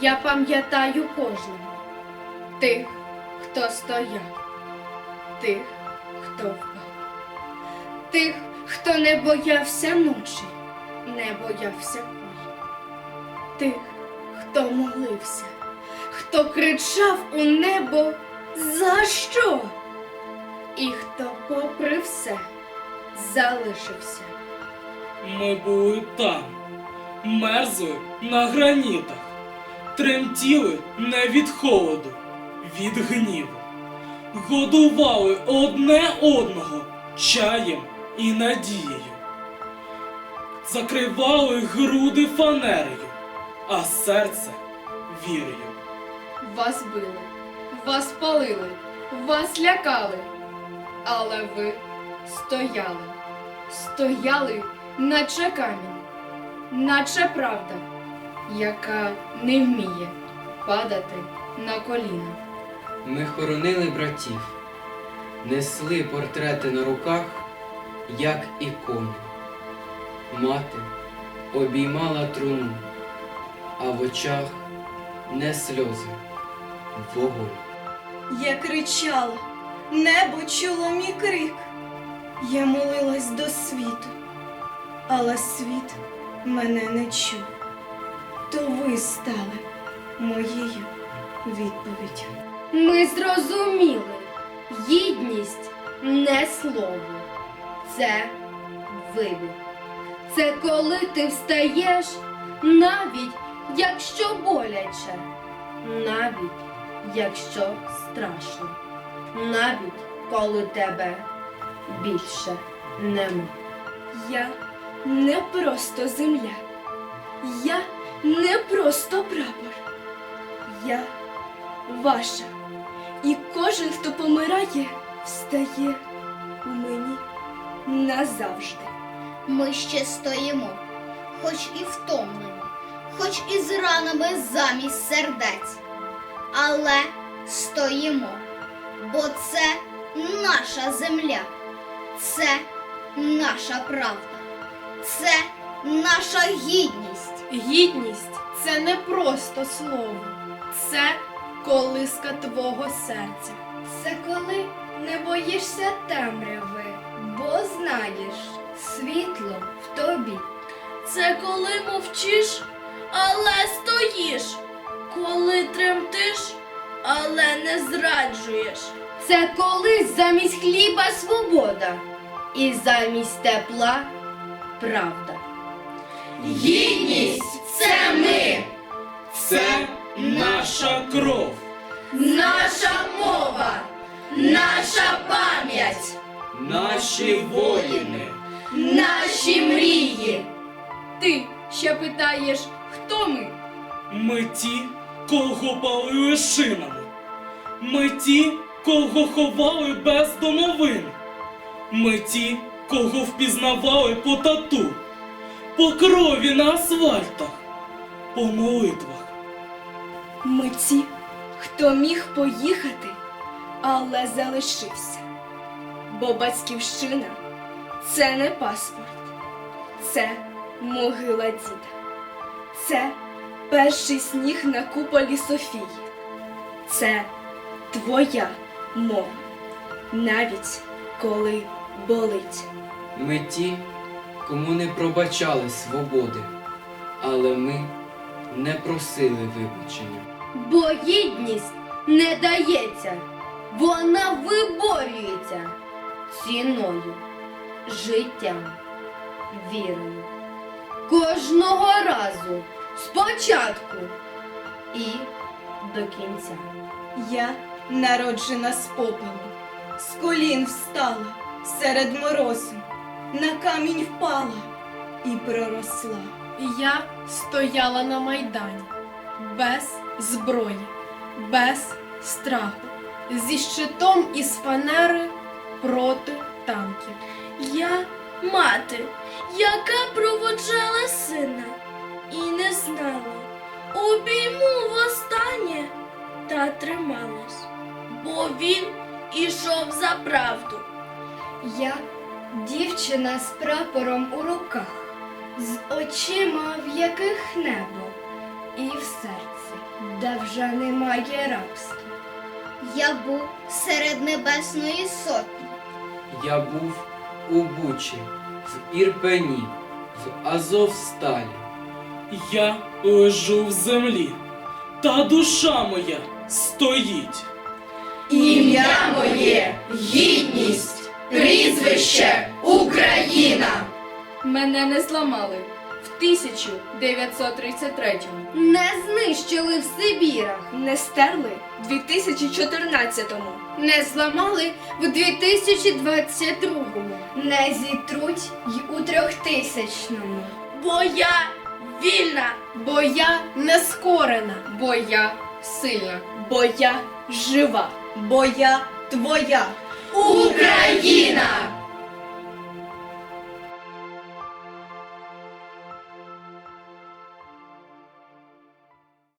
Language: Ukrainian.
Я пам'ятаю кожного. Тих, хто стояв, тих, хто впав, тих, хто не боявся ночі, не боявся бою, тих, хто молився, хто кричав у небо за що? І хто, попри все, залишився. Ми були там, мерзли на гранітах, тремтіли не від холоду, від гніву. Годували одне одного чаєм і надією. Закривали груди фанерою, а серце вірою. Вас били, вас палили, вас лякали, але ви стояли, стояли, наче камінь, наче правда, яка не вміє падати на коліна. Ми хоронили братів, несли портрети на руках, як ікони. Мати обіймала труну, а в очах не сльози, вогонь. Я кричала, небо чуло мій крик. Я молилась до світу, але світ мене не чув. То ви стали моєю відповіддю. Ми зрозуміли, гідність не слово, це вибір. Це коли ти встаєш, навіть якщо боляче, навіть якщо страшно, навіть коли тебе більше нема. Я не просто земля. Я не просто прапор. Я ваша. І кожен, хто помирає, встає у мені назавжди. Ми ще стоїмо, хоч і втомлені, хоч і з ранами замість сердець. Але стоїмо, бо це наша земля, це наша правда, це наша гідність. Гідність це не просто слово, це колиска твого серця. Це коли не боїшся темряви, бо знаєш, світло в тобі. Це коли мовчиш, але стоїш, коли тремтиш, але не зраджуєш. Це коли замість хліба свобода і замість тепла правда. Гідність це ми, Це наша кров. наша мова, наша пам'ять, Наші воїни. наші мрії. Ти ще питаєш, хто ми? Ми ті, кого палили шинами. Ми ті, кого ховали без домовин. Ми ті, кого впізнавали по тату, по крові на асфальтах, по молитвах. Ми ті, хто міг поїхати, але залишився. Бо батьківщина це не паспорт, це могила діда. Це перший сніг на куполі Софії. Це твоя мова, навіть коли болить. Ми ті, кому не пробачали свободи, але ми не просили вибачення. Бо гідність не дається, вона виборюється ціною, життям, вірою. Кожного разу спочатку і до кінця. Я народжена з попелу, з колін встала серед морозу, на камінь впала і проросла. Я стояла на майдані без зброї, без страху, зі щитом із фанери проти танків. Я мати, яка проводжала сина і не знала, обійму востаннє та трималась, бо він ішов за правду. Я дівчина з прапором у руках, з очима, в яких небо, і в серці де вже немає рабства. Я був серед небесної сотні. Я був у Бучі, в Ірпені, в Азовсталі. Я лежу в землі, та душа моя стоїть. Ім'я моє гідність, прізвище Україна. Мене не зламали в 1933-му. Не знищили в Сибірах, Не стерли в 2014-му. не зламали в 2022-му, не зітруть й у трьохтисячному. Бо я вільна. Бо я не скорена. Бо я сильна. Бо я жива. Бо я твоя. Україна!